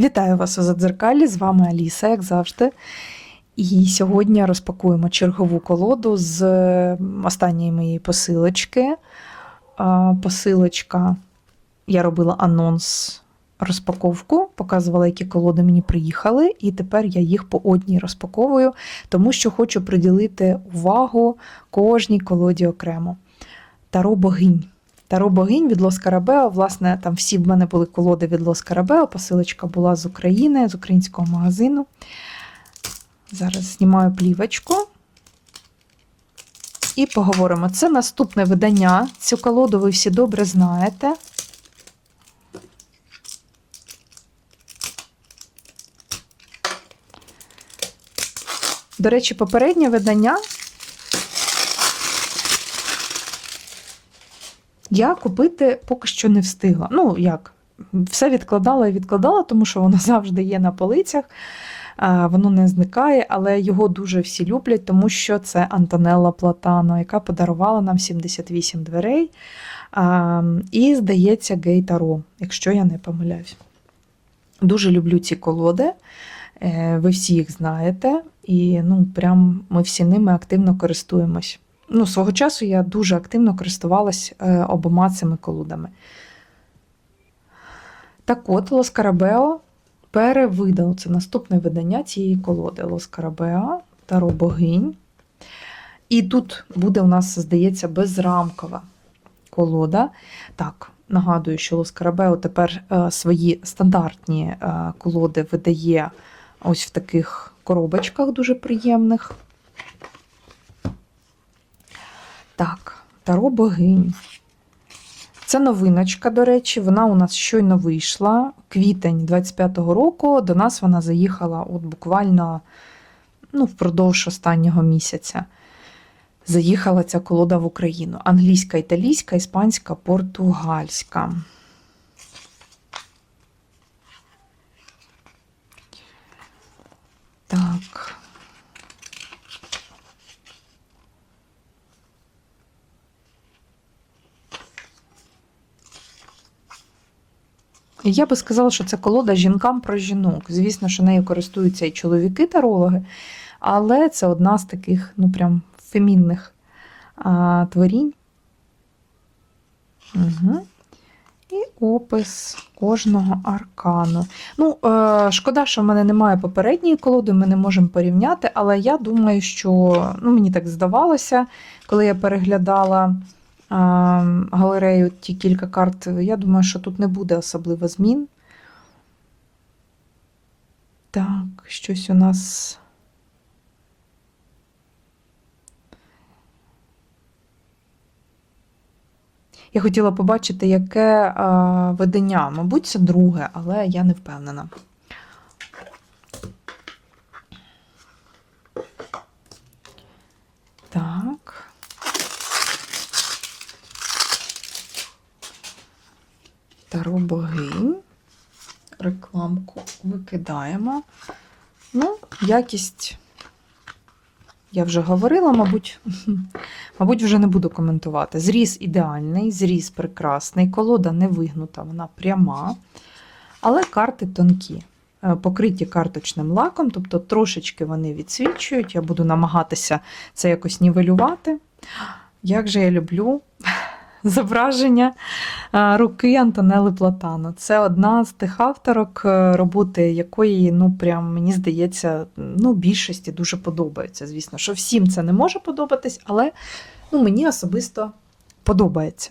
Вітаю вас у Задзеркалі, з вами Аліса, як завжди. І сьогодні розпакуємо чергову колоду з останньої моєї посилочки. Посилочка, я робила анонс розпаковку, показувала, які колоди мені приїхали, і тепер я їх по одній розпаковую, тому що хочу приділити увагу кожній колоді окремо. Таро богинь. Таро богинь від Лос Карабео. Власне, там всі в мене були колоди від Лос Карабео. Посилочка була з України, з українського магазину. Зараз знімаю плівочку. І поговоримо. Це наступне видання. Цю колоду ви всі добре знаєте. До речі, попереднє видання я купити поки що не встигла. Ну, як, все відкладала і відкладала, тому що воно завжди є на полицях, воно не зникає, але його дуже всі люблять, тому що це Антонелла Платано, яка подарувала нам 78 дверей. І, здається, Гей Таро, якщо я не помиляюсь. Дуже люблю ці колоди. Е, Ви всі їх знаєте, і ну, прям ми всі ними активно користуємось. Ну, свого часу я дуже активно користувалась е, обома цими колодами. Так от, Лос Карабео перевидав це наступне видання цієї колоди Лос Карабео, Таро Богинь. І тут буде у нас, здається, безрамкова колода. Так, нагадую, що Лос Карабео тепер е, свої стандартні е, колоди видає ось в таких коробочках дуже приємних. Так, Таро богинь. Це новиночка, до речі, вона у нас щойно вийшла. Квітень 25-го року. До нас вона заїхала от буквально ну, впродовж останнього місяця. Заїхала ця колода в Україну. Англійська, італійська, іспанська, португальська. Так. Я би сказала, що це колода жінкам про жінок. Звісно, що нею користуються і чоловіки-тарологи, але це одна з таких, ну, прям фемінних а, творінь. Угу. І опис кожного аркану. Ну, е, шкода, що в мене немає попередньої колоди, ми не можемо порівняти, але я думаю, що ну, мені так здавалося, коли я переглядала галерею ті кілька карт, я думаю, що тут не буде особливо змін. Так, щось у нас. Я хотіла побачити, яке видання. Мабуть, це друге, але я не впевнена. Так. Таро богинь. Рекламку викидаємо. Ну, якість, я вже говорила, мабуть, мабуть, вже не буду коментувати. Зріз ідеальний, зріз прекрасний, колода не вигнута, вона пряма, але карти тонкі. Е, Покриті карточним лаком, тобто трошечки вони відсвічують. Я буду намагатися це якось нівелювати. Як же я люблю зображення е, руки Антонели Платано. Це одна з тих авторок, е, роботи якої, ну, прям, мені здається, ну, більшості дуже подобається. Звісно, що всім це не може подобатись, але ну, мені особисто подобається.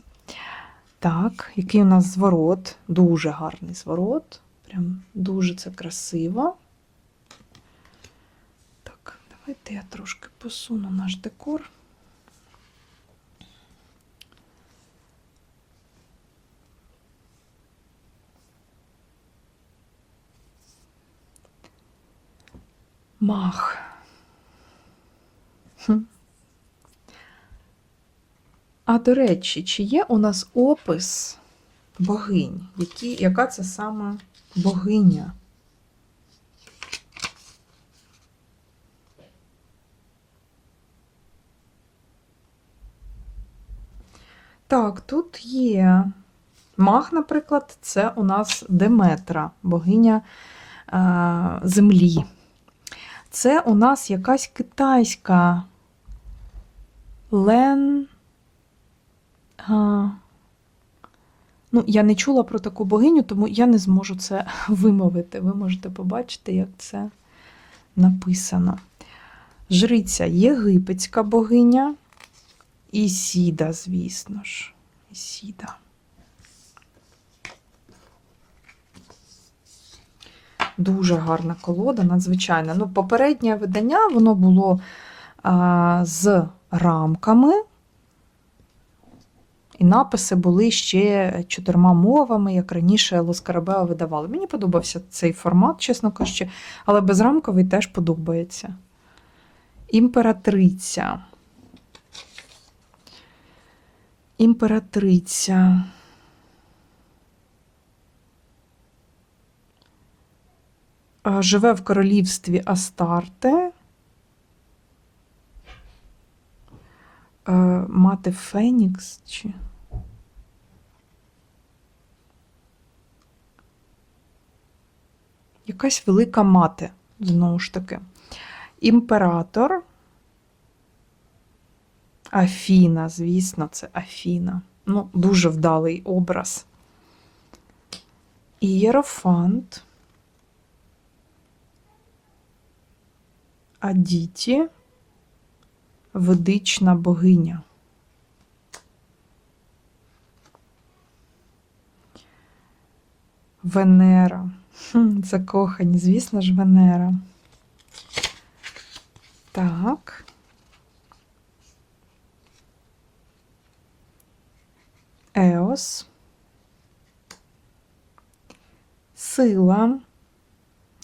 Так, який у нас зворот? Дуже гарний зворот. Прям дуже це красиво. Так, давайте я трошки посуну наш декор. Мах. А до речі, чи є у нас опис богинь? Які, яка це саме богиня? Так, тут є мах, наприклад, це у нас Деметра, богиня е, землі. Це у нас якась китайська Лен. А, ну, я не чула про таку богиню, тому я не зможу це вимовити. Ви можете побачити, як це написано. Жриця єгипетська богиня. Ісіда, звісно ж. Ісіда. Дуже гарна колода, надзвичайна. Ну, попереднє видання воно було а, з рамками, і написи були ще чотирма мовами, як раніше Лоскарабеа видавали. Мені подобався цей формат, чесно кажучи, але безрамковий теж подобається. Імператриця. Імператриця. Живе в королівстві Астарте. Е, Мати Фенікс чи. Якась велика мати, знову ж таки. Імператор. Афіна, звісно, це Афіна. Ну, дуже вдалий образ. Ієрофант. Адіті. Ведична богиня. Венера. Хм, закохані, звісно ж, Венера. Так. Еос. Сила.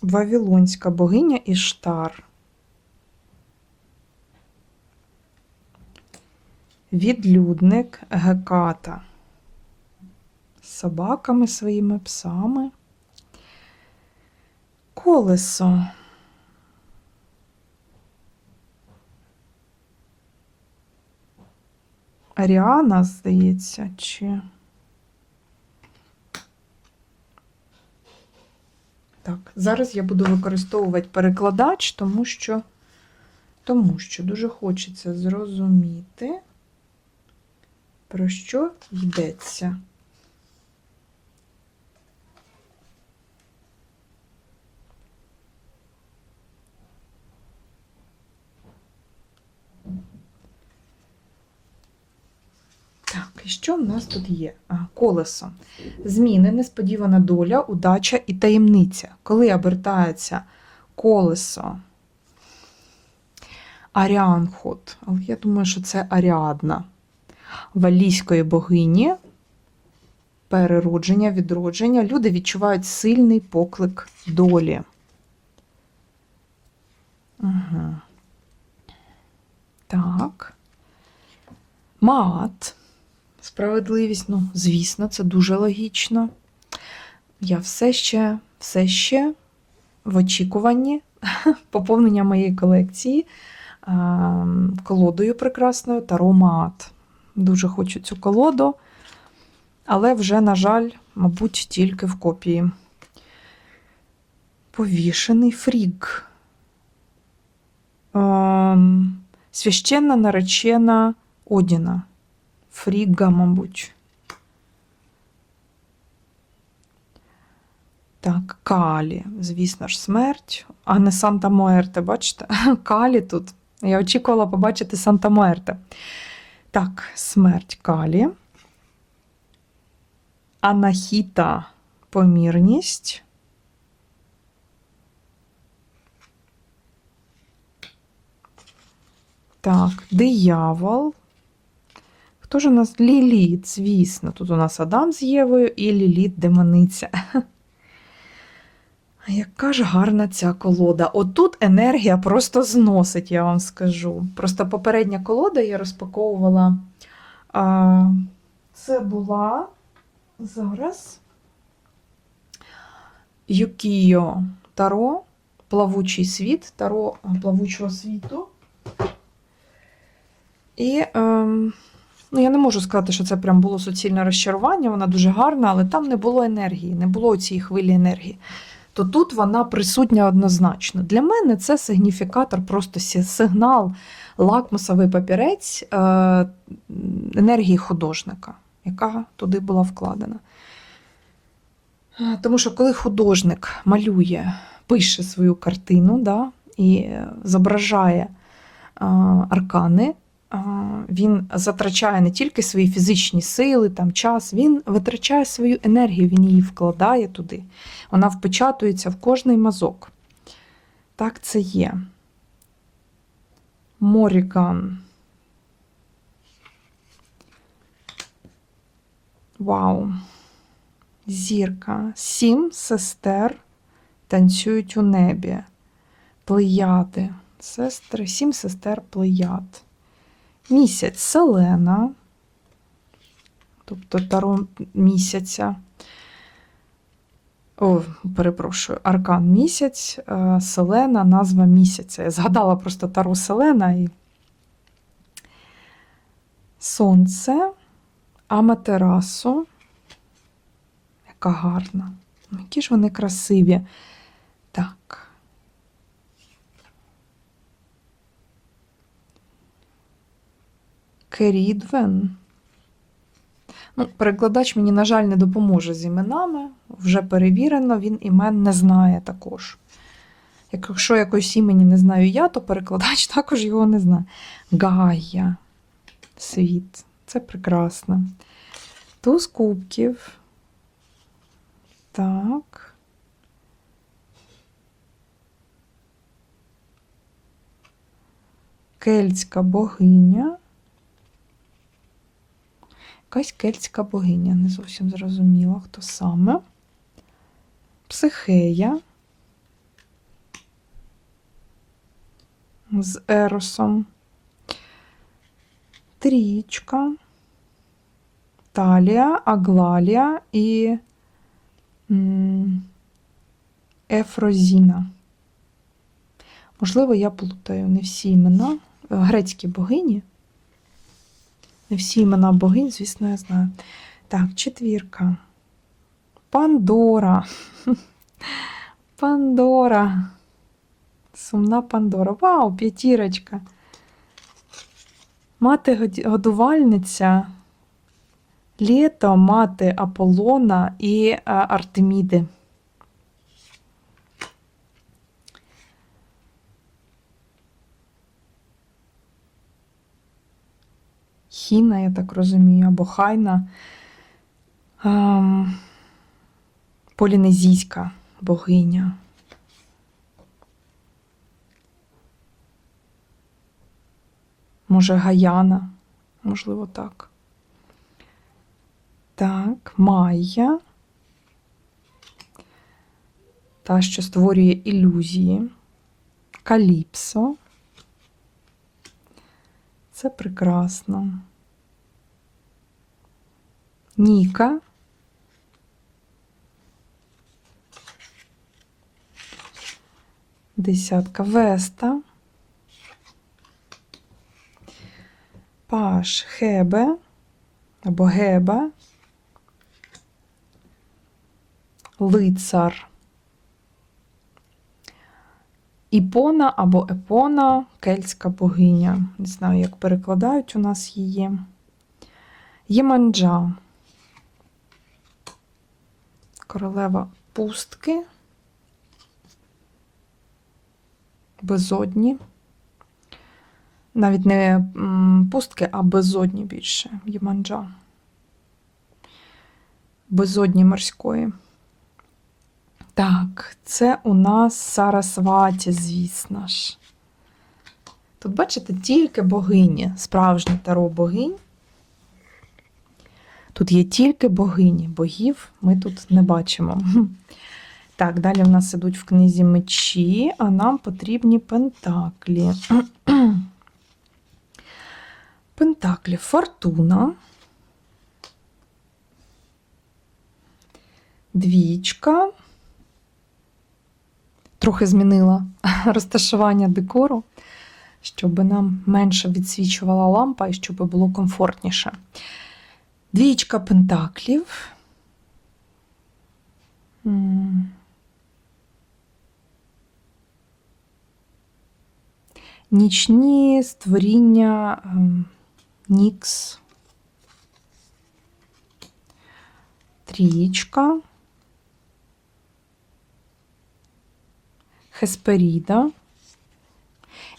Вавилонська богиня Іштар. Відлюдник Геката. З собаками своїми псами. Колесо. Аріана, здається, чи. Так, зараз я буду використовувати перекладач, тому що, тому що дуже хочеться зрозуміти, про що йдеться. Так, і що в нас тут є? А, колесо. Зміни, несподівана доля, удача і таємниця. Коли обертається колесо Аріанхот, але я думаю, що це Аріадна, валійської богині, переродження, відродження, люди відчувають сильний поклик долі. Угу. Так. Маат. Справедливість, ну, звісно, це дуже логічно. Я все ще, все ще в очікуванні поповнення моєї колекції колодою прекрасною Таро Маат. Дуже хочу цю колоду, але вже, на жаль, мабуть, тільки в копії. Повішений фрік. Ем, священна наречена Одіна. Фріга, мабуть. Так, Калі, звісно ж, смерть, а не Санта Муерте, бачите? Калі тут. Я очікувала побачити Санта Муерте. Так, смерть Калі. Анахіта помірність. Так, диявол. Хто ж у нас Ліліт, звісно. Тут у нас Адам з Євою і Ліліт демониця. Яка ж гарна ця колода. Отут енергія просто зносить, я вам скажу. Просто попередня колода я розпаковувала. А, Це була зараз Юкіо Таро, плавучий світ, Таро плавучого світу. І ем, ну, я не можу сказати, що це прям було суцільне розчарування, вона дуже гарна, але там не було енергії, не було цієї хвилі енергії. То тут вона присутня однозначно. Для мене це сигніфікатор, просто сигнал, лакмусовий папірець е, енергії художника, яка туди була вкладена. Е, Тому що коли художник малює, пише свою картину да, і е, зображає аркани, він затрачає не тільки свої фізичні сили, там, час, він витрачає свою енергію, він її вкладає туди. Вона впечатується в кожний мазок. Так це є. Моріган. Вау. Зірка. Сім сестер танцюють у небі. Плеяди. Сестри, сім сестер плеяд. Місяць Селена. Тобто таро місяця. О, перепрошую, аркан місяць, е, Селена, назва місяця. Я згадала просто Таро Селена і Сонце, Аматерасу. Яка гарна. Ну, Які ж вони красиві. Так. Керідвен. Ну, перекладач мені, на жаль, не допоможе з іменами. Вже перевірено, він імен не знає також. Якщо якось імені не знаю я, то перекладач також його не знає. Гая. Світ. Це прекрасно. Туз кубків. Так. Кельтська богиня. Якась кельтська богиня, не зовсім зрозуміла, хто саме. Психея з Еросом. Трічка, Талія, Аглалія і Ефрозіна. Можливо, я плутаю не всі імена. Грецькі богині. Не всі імена богинь, звісно, я знаю. Так, четвірка. Пандора. Пандора. Сумна Пандора. Вау, п'ятірочка. Мати годувальниця. Літо, мати Аполлона і е, Артеміди. Хіна, я так розумію, або Хайна. Ем, полінезійська богиня. Може, Гаяна, можливо, так. Так, Майя. Та, що створює ілюзії. Каліпсо. Це прекрасно. Ніка. Десятка Веста. Паш Хебе або Геба. Лицар. Іпона або Епона, кельтська богиня. Не знаю, як перекладають у нас її. Єманджа. Королева пустки. Безодні. Навіть не пустки, а безодні більше. Єманджа. Безодні морської. Так, це у нас Сарасваті, звісно ж. Тут, бачите, тільки богині, справжні таро богинь. Тут є тільки богині, богів ми тут не бачимо. Так, далі в нас ідуть в книзі мечі, а нам потрібні пентаклі. Пентаклі Фортуна. Двічка. Трохи змінила розташування декору, щоб нам менше відсвічувала лампа і щоб було комфортніше. Двічка пентаклів. Нічні створіння ем, Нікс. Трієчка. Хесперіда.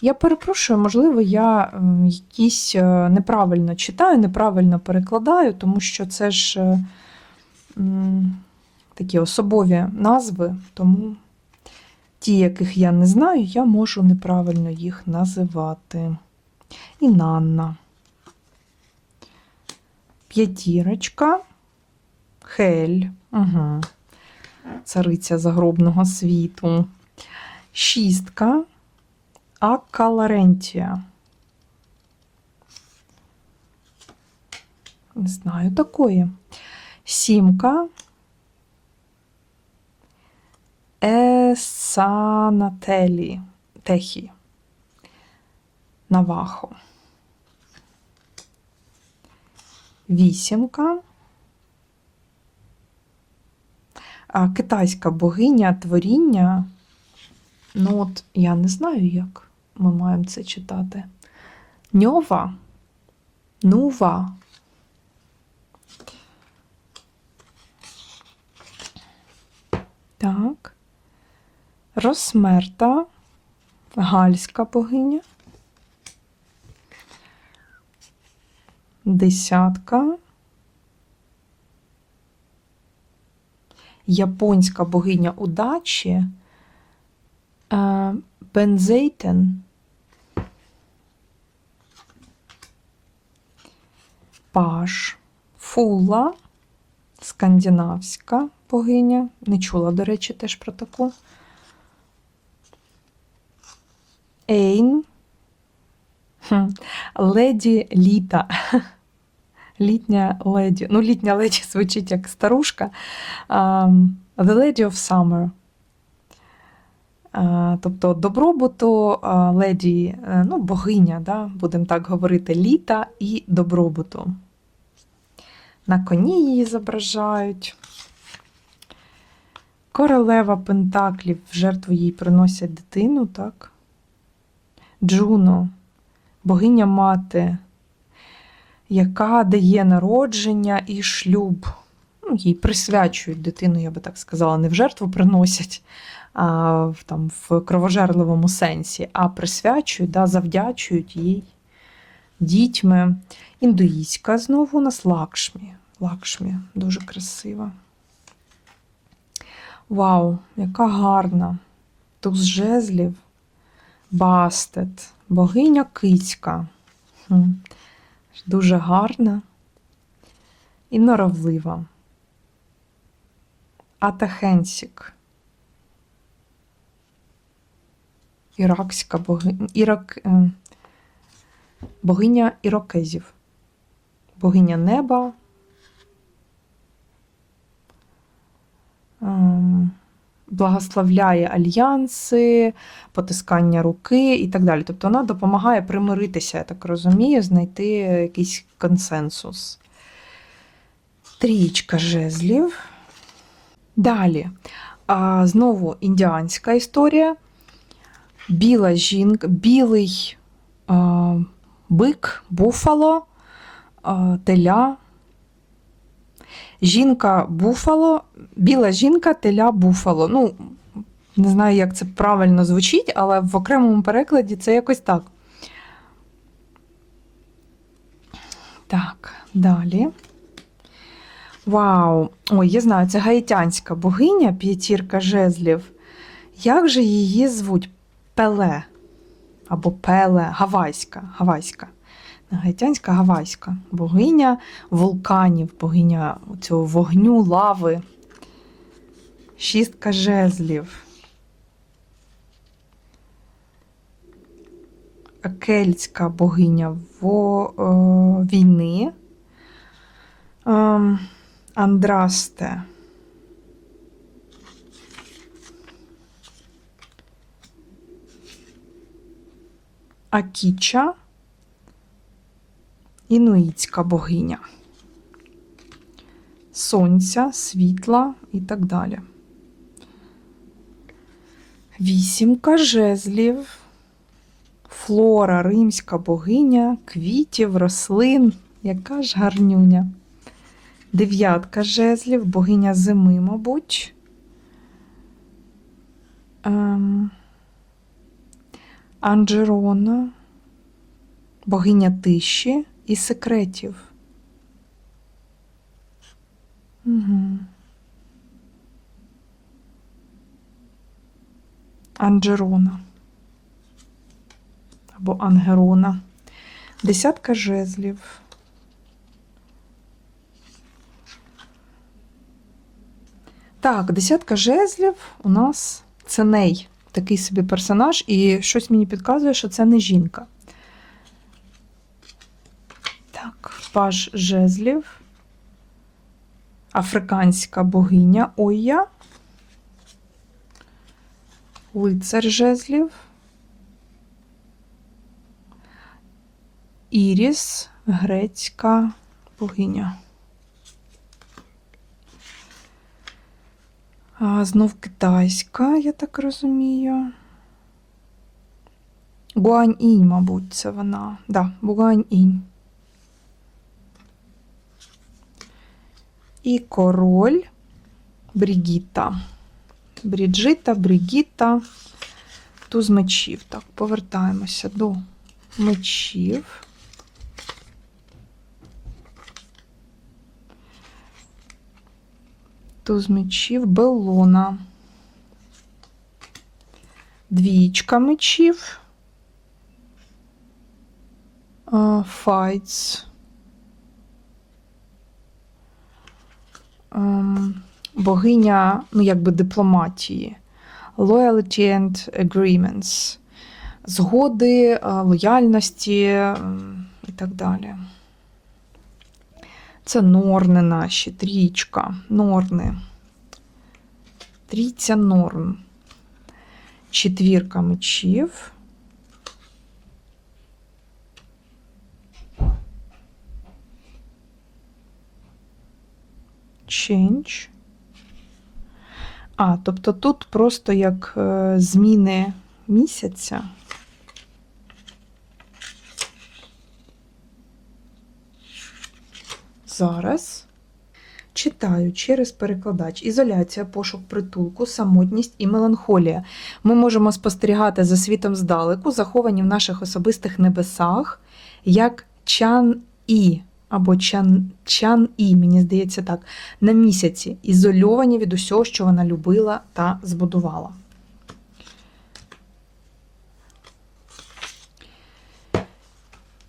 Я перепрошую, можливо, я якісь е, неправильно читаю, неправильно перекладаю, тому що це ж е, такі особові назви, тому ті, яких я не знаю, я можу неправильно їх називати. І Нанна. П'ятірочка. Хель. Угу. Цариця загробного світу. Шістка. Аккаларентія. Не знаю такої. Сімка. Есанателі. Техі. Навахо. Вісімка. Китайська богиня творіння. Ну, от я не знаю, як ми маємо це читати. Ньова. Нува. Так. Розмерта. Гальська богиня. Десятка. Японська богиня удачі. Е, Бензейтен. Паш. Фула. Скандинавська богиня. Не чула, до речі, теж про таку. Ейн. Леді літа. Літня леді. Ну, літня леді звучить як старушка. Um, the Lady of Summer. Uh, тобто добробуту uh, леді, uh, ну, богиня, да, будемо так говорити, літа і добробуту. На коні її зображають. Королева Пентаклів в жертву їй приносять дитину, так? Джуно, богиня мати, яка дає народження і шлюб. Ну, Їй присвячують дитину, я би так сказала, не в жертву приносять а, там, в кровожерливому сенсі, а присвячують, да, завдячують їй дітьми. Індуїзька знову у нас Лакшмі. Лакшмі, дуже красива. Вау, яка гарна! Туз жезлів, бастет, богиня кицька. Дуже гарна і норовлива. Атахенсік. Іракська богиня, Ірак, е, богиня ірокезів. Богиня неба. Ем, Благословляє альянси, потискання руки і так далі. Тобто вона допомагає примиритися, я так розумію, знайти якийсь консенсус. Трічка жезлів. Далі. А, Знову індіанська історія. Біла жінка, білий а, бик, буфало, теля. Жінка буфало, біла жінка, теля буфало. Ну, не знаю, як це правильно звучить, але в окремому перекладі це якось так. Так, далі. Вау! Ой, я знаю, це гаїтянська богиня, п'ятірка жезлів. Як же її звуть? Пеле. Або Пеле, Гавайська. Гавайська. Гаїтянська гавайська. Богиня вулканів, богиня цього вогню, лави. Шістка жезлів. Кельтська богиня во, о, війни. Ем, Андрасте. Акіча. Інуїцька богиня. Сонця, світла і так далі. Вісімка жезлів. Флора, римська богиня, квітів, рослин. Яка ж гарнюня. Дев'ятка жезлів, богиня зими, мабуть. Ем, Анджерона, богиня тиші і секретів. Угу. Анджерона. Або Ангерона. Десятка жезлів. Так, десятка жезлів у нас це ней, такий собі персонаж, і щось мені підказує, що це не жінка. Так, паж жезлів. Африканська богиня Ойя. Лицар жезлів. Іріс, грецька богиня. А, знов китайська, я так розумію. Гуань-інь, мабуть, це вона. Да, Гуань-інь. І король Брігіта. Бріджита, Брігіта. Туз мечів. Так, повертаємося до мечів. Туз мечів, Белона. Двічка мечів. Файтс. Ем, Богиня, ну, якби дипломатії. Loyalty and agreements. Згоди, е, лояльності ем, і так далі. Це норни наші, трічка, норни. Трійця норн. Четвірка мечів. Change. А, тобто тут просто як е, зміни місяця. Зараз читаю через перекладач. Ізоляція, пошук притулку, самотність і меланхолія. Ми можемо спостерігати за світом здалеку, заховані в наших особистих небесах, як чан і або чан, чан і, мені здається так, на місяці, ізольовані від усього, що вона любила та збудувала.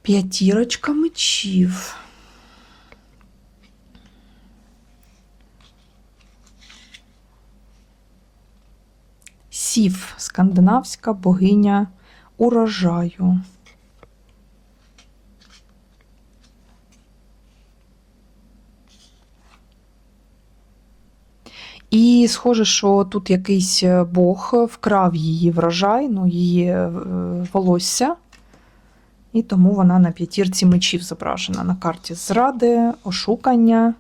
П'ятірочка мечів. Сів, скандинавська богиня урожаю. І схоже, що тут якийсь е, Бог вкрав її врожай, ну, її е, волосся, і тому вона на п'ятірці мечів зображена на карті зради, ошукання.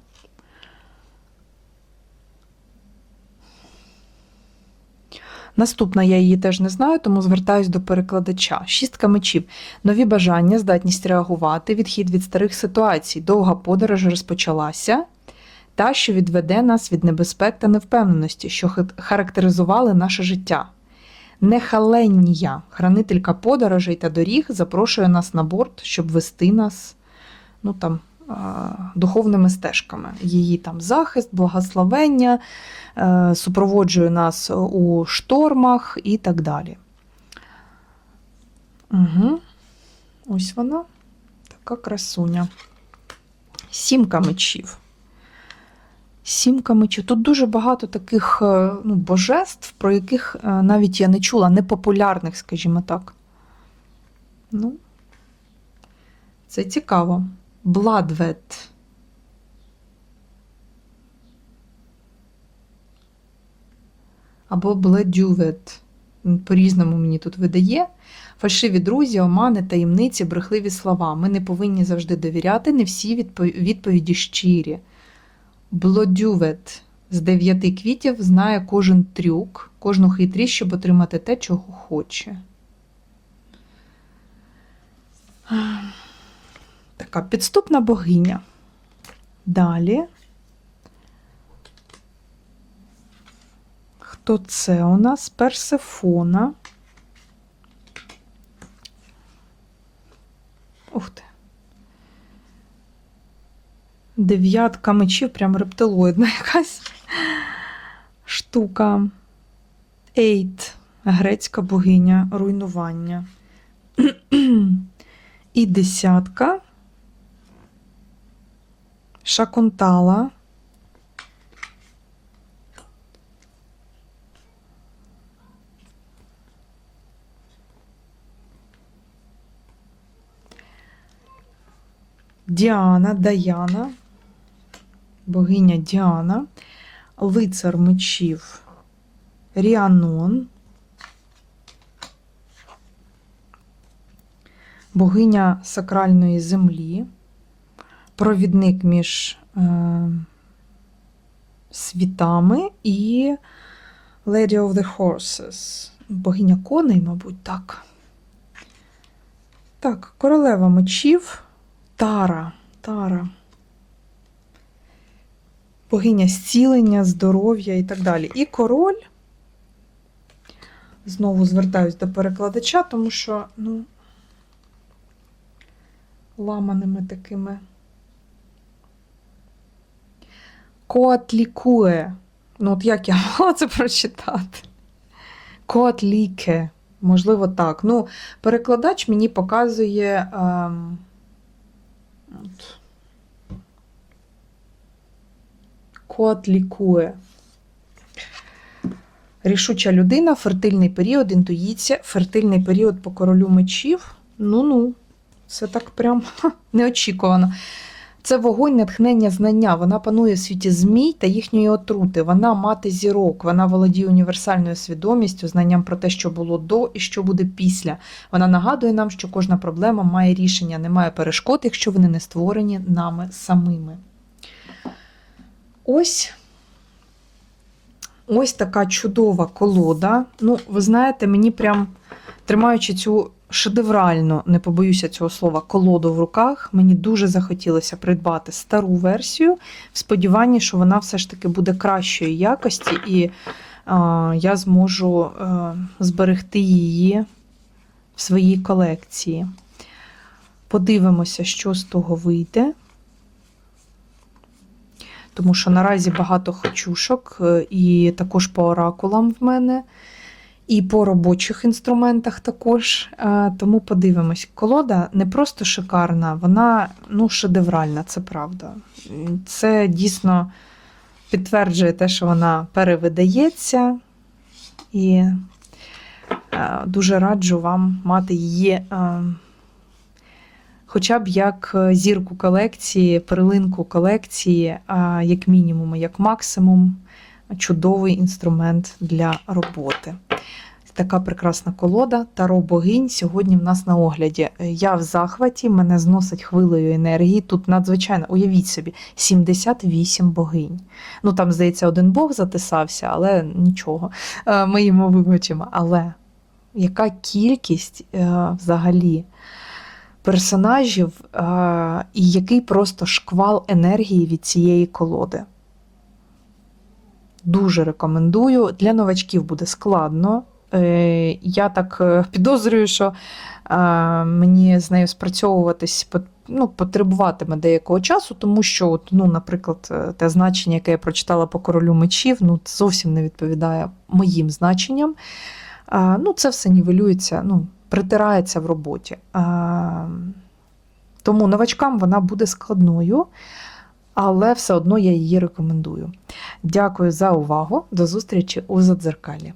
Наступна я її теж не знаю, тому звертаюсь до перекладача. Шістка мечів. Нові бажання, здатність реагувати, відхід від старих ситуацій. Довга подорож розпочалася та, що відведе нас від небезпек та невпевненості, що характеризували наше життя. Нехаленнія, хранителька подорожей та доріг, запрошує нас на борт, щоб вести нас ну, там, духовними стежками. Її там захист, благословення, е, супроводжує нас у штормах і так далі. Угу. Ось вона, така красуня. Сімка мечів. Сімка мечів. Тут дуже багато таких е, ну, божеств, про яких е, навіть я не чула, непопулярних, скажімо так. Ну, це цікаво. Бладвет. Або Бладювет. По-різному мені тут видає. Фальшиві друзі, омани, таємниці, брехливі слова. Ми не повинні завжди довіряти, не всі відповіді щирі. Блодювет з дев'яти квітів знає кожен трюк, кожну хитрість, щоб отримати те, чого хоче. Така підступна богиня. Далі. Хто це у нас? Персефона. Ух ти. Дев'ятка мечів, прям рептилоїдна якась штука. Ейт, грецька богиня руйнування. І десятка. Шаконтала. Діана, Даяна, богиня Діана, лицар мечів Ріанон, богиня сакральної землі, провідник між е, світами і Lady of the Horses, богиня коней, мабуть, так. Так, королева мечів. Тара, Тара. Богиня зцілення, здоров'я і так далі. І король. Знову звертаюсь до перекладача, тому що, ну, ламаними такими. Коатлікуе. Ну, от як я могла це прочитати? Коатліке. Можливо, так. Ну, перекладач мені показує. Ем... От. Кот лікує. Рішуча людина, фертильний період, інтуїція, фертильний період по королю мечів. Ну-ну, це так прям неочікувано. Це вогонь натхнення знання. Вона панує в світі змій та їхньої отрути. Вона мати зірок, вона володіє універсальною свідомістю, знанням про те, що було до і що буде після. Вона нагадує нам, що кожна проблема має рішення, немає перешкод, якщо вони не створені нами самими. Ось. Ось така чудова колода. Ну, ви знаєте, мені прям тримаючи цю шедевральну, не побоюся цього слова, колоду в руках, мені дуже захотілося придбати стару версію, в сподіванні, що вона все ж таки буде кращої якості, і е, я зможу е, зберегти її в своїй колекції. Подивимося, що з того вийде. Тому що наразі багато хочушок, е, і також по оракулам в мене, і по робочих інструментах також. Е, Тому подивимось. Колода не просто шикарна, вона ну, шедевральна, це правда. Це дійсно підтверджує те, що вона перевидається. І е, дуже раджу вам мати її. е, Хоча б як зірку колекції, перлинку колекції, як мінімум, як максимум, чудовий інструмент для роботи. Така прекрасна колода Таро богинь сьогодні в нас на огляді. Я в захваті, мене зносить хвилею енергії. Тут надзвичайно, уявіть собі, 78 богинь. Ну там, здається, один Бог затисався, але нічого. е, Ми йому вибачимо. Але яка кількість е, взагалі? персонажів, е, і який просто шквал енергії від цієї колоди. Дуже рекомендую. Для новачків буде складно. Е, Я так е, підозрюю, що е, мені з нею спрацьовуватись ну, потребуватиме деякого часу, тому що, от, ну, наприклад, те значення, яке я прочитала по королю мечів, ну, зовсім не відповідає моїм значенням. Ну, Це все нівелюється. ну, притирається в роботі. Тому новачкам вона буде складною, але все одно я її рекомендую. Дякую за увагу. До зустрічі у задзеркалі.